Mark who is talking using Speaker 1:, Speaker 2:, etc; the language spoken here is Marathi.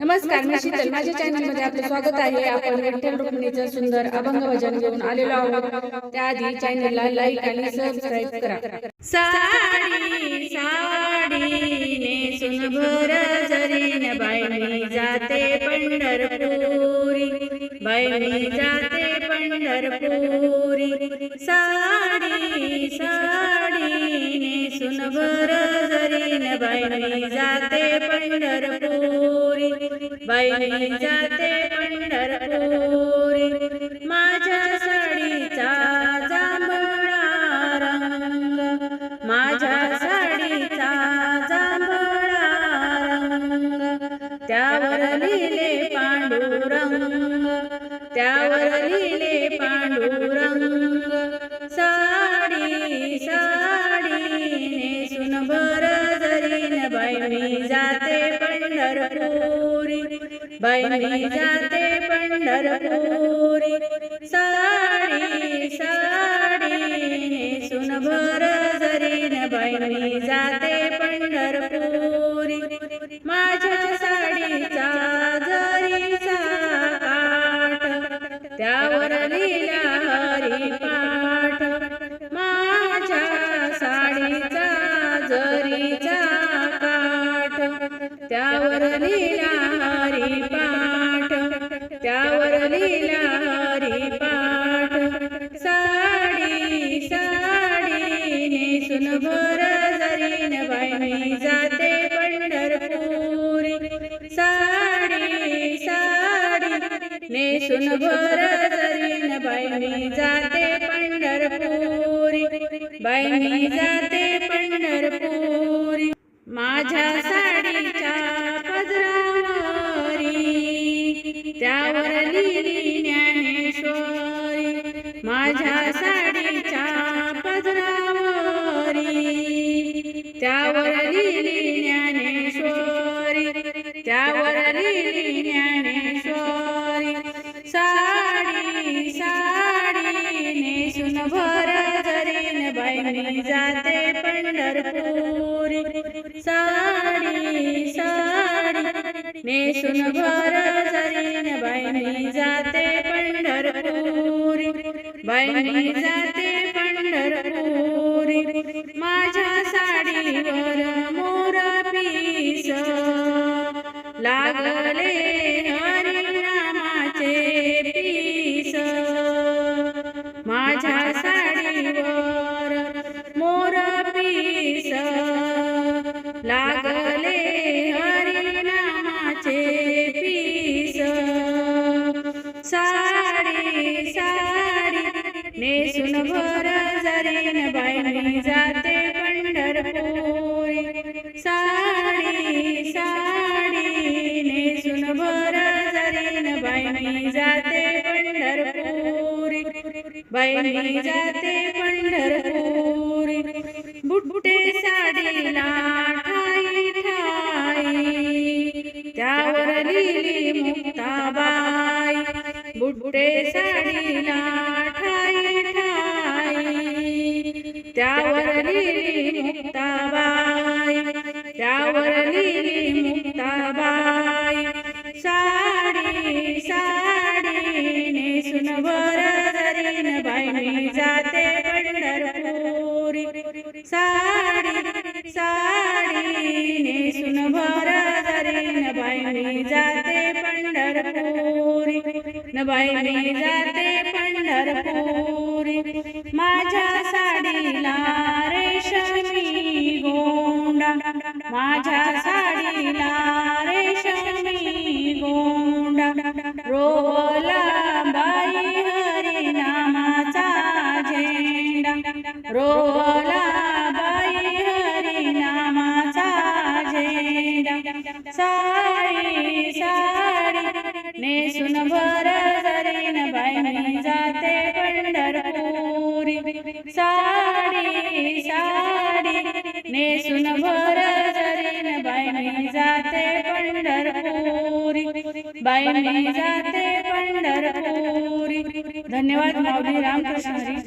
Speaker 1: नमस्कार मी शीतल. माझ्या चॅनलमध्ये आपलं स्वागत आहे. आपण विठ्ठल रुक्मिणीचं सुंदर अभंग भजन घेऊन आलेलो आहोत. त्याआधी चॅनलला लाईक आणि सबस्क्राईब करा. साडी साडी नेसून भर जरीन बाई जाते पंढरपुरी. बाई जाते पंढरपुरी. साडी बहिणी जाते पंढरपुरी बहिणी जाते पंढरपुरी माझ्या साडीचा जांभळा रंग माझ्या साडीचा जांभळा रंग त्यावर लिहिले पांडुरंग जाते पंढरपुरी. बहिणी जाते पंढरपुरी. त्यावर पाठ हरिपाठ त्यावर लिहिला हरिपाठ साडी साडी नेसून भर जरीन बाई जाते पंढरपुरी. साडी साडी नेसून भर जरीन बाई जाते पंढरपुरी. बाई जाते भर जरीन बाई जाते पंढरपुरी साडी साडी नेसून भर जरीन बाई जाते पंढरपुरी बाई जाते पंढरपुरी माझ्या साडीवर मोर पीस लागले लागले हरिनामाचे पीस साडी साडी नेसून भर जरीन बाई जाते पंढरपुरी साडी साडी नेसून भर जरीन बाई जाते पंढरपुरी बाई जाते पंढरपुरी बुट्टे त्यावर लिहिली मुक्ताबाई बुट्टे साडीला ठाई ठाई त्यावर लिहिली मुक्ताबाई त्यावर लिहिली मुक्ताबाई जरीन बाई जाते पंढरपुरी न बाई जाते पंढरपुरी जरीन जाते पंढरपुरी. बाई जाते पंढरपुरी. धन्यवाद माऊली रामकृष्ण हरी.